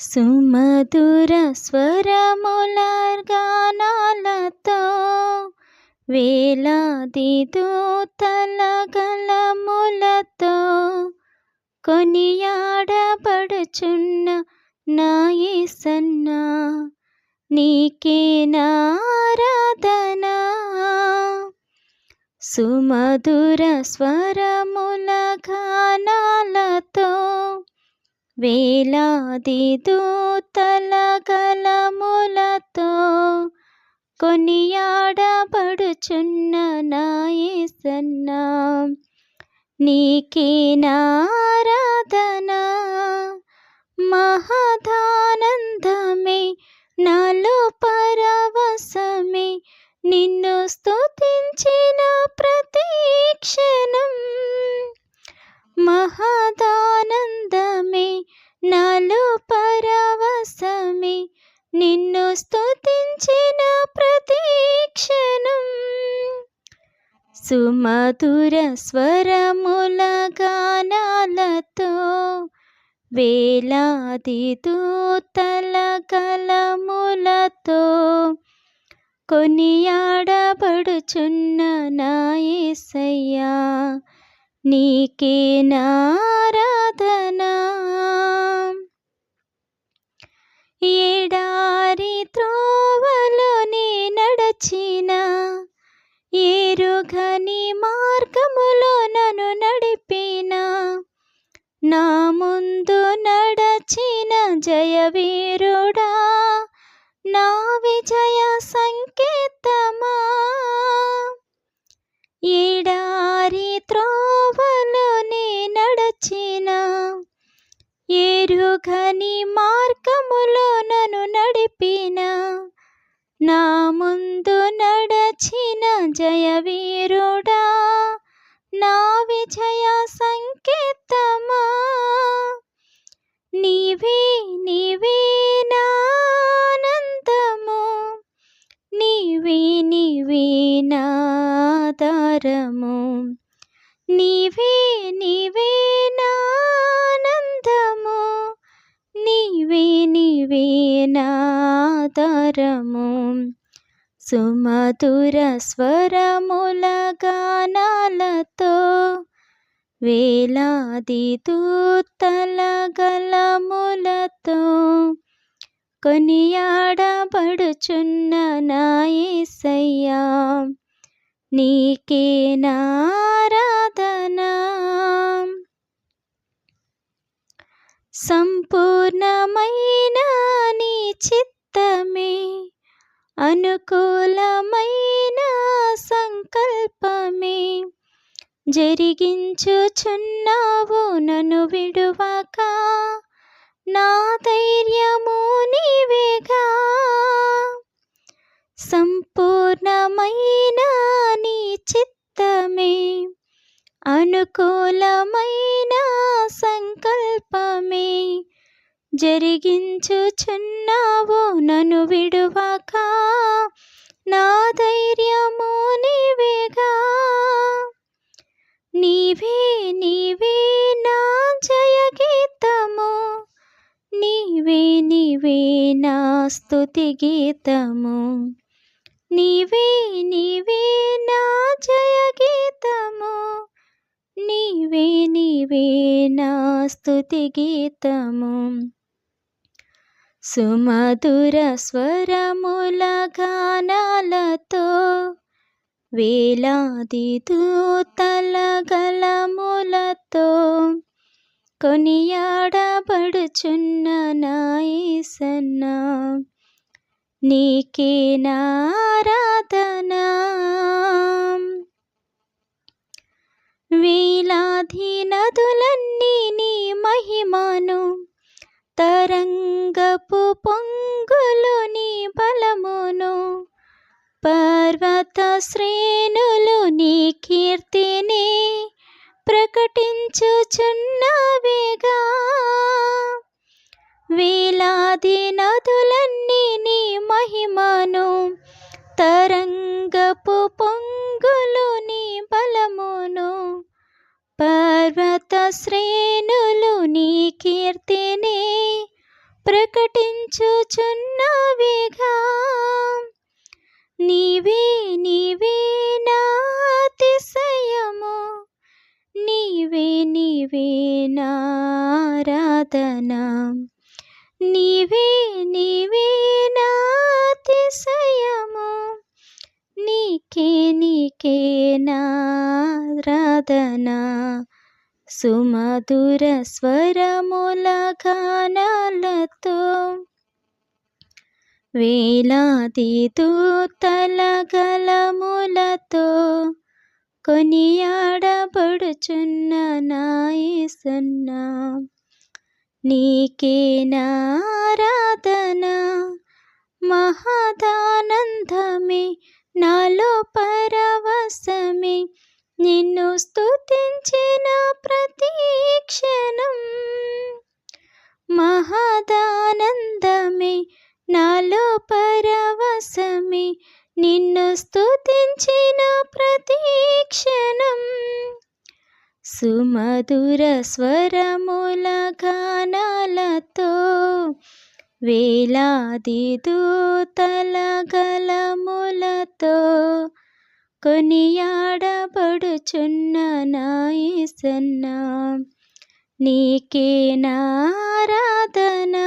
సుమధుర స్వరములర్గానాలతో వేలాది దూతల గలములతో కొనియాడబడుచున్న నా నీకే నారాధన? సుమధుర స్వరముల గానాలతో వేలాది దూతల కలములతో కొనియాడబడుచున్న నాయసన్న నీకే నారాధన మహదానందమే నాలో పరా నిన్ను స్తుతించిన ప్రతీక్షణం సుమధుర స్వరముల గానాలతో వేలాది దూతల కలములతో కొనియాడబడుచున్న నా యేసయ్యా నీకే నారా సుమధుర స్వరముల గానాలతో వేలాది దూతల గలములతో కొనియాడబడుచున్న నాయసయ్యా నీకే నారాధన. సంపూర్ణమైన నీ చిత్తమే అనుకూలమైన సంకల్పమే. జరిగించుచున్నావు నన్ను విడువక. నా ధైర్యము జరిగించుచున్నావు నన్ను విడువక. నా ధైర్యము నీవేగా. నీవే నీవే నా జయగీతము. నీవే నీవే నా స్తుతి గీతము. నీవే నీవే నా జయగీతము. నీవే నీవే నా స్తుతి గీతము. సుమధుర స్వరముల గానాలతో వేలాది దూతల గలములతో కొనియాడబడుచున్న నాయసన్న నీకే నారాధన? వేలాది నదులన్నీ నీ మహిమను ప్రకటించుచున్నవేగా వేలాది నదులన్నీ నీ మహిమను తరంగపు పొంగులు నీ బలమును పర్వత శ్రే ఆరాధన నీవే నీవే నాతిశయము నీకే నీకే నా సుమధుర స్వరముల గానాలతో వేలాది దూతల గలములతో కొనియాడబడుచున్న నాయసన్నా. నీకే నారాధన మహదానందమే నాలో పరవశమే నిన్ను స్తుతించిన ప్రతీక్షణం మహదానందమే నాలో పరవశమే నిన్ను స్తుతించిన ప్ర సుమధుర స్వరముల గానాలతో వేలాది దూతల గలములతో కొనియాడబడుచున్న నాయసన్న నీకే నారాధనా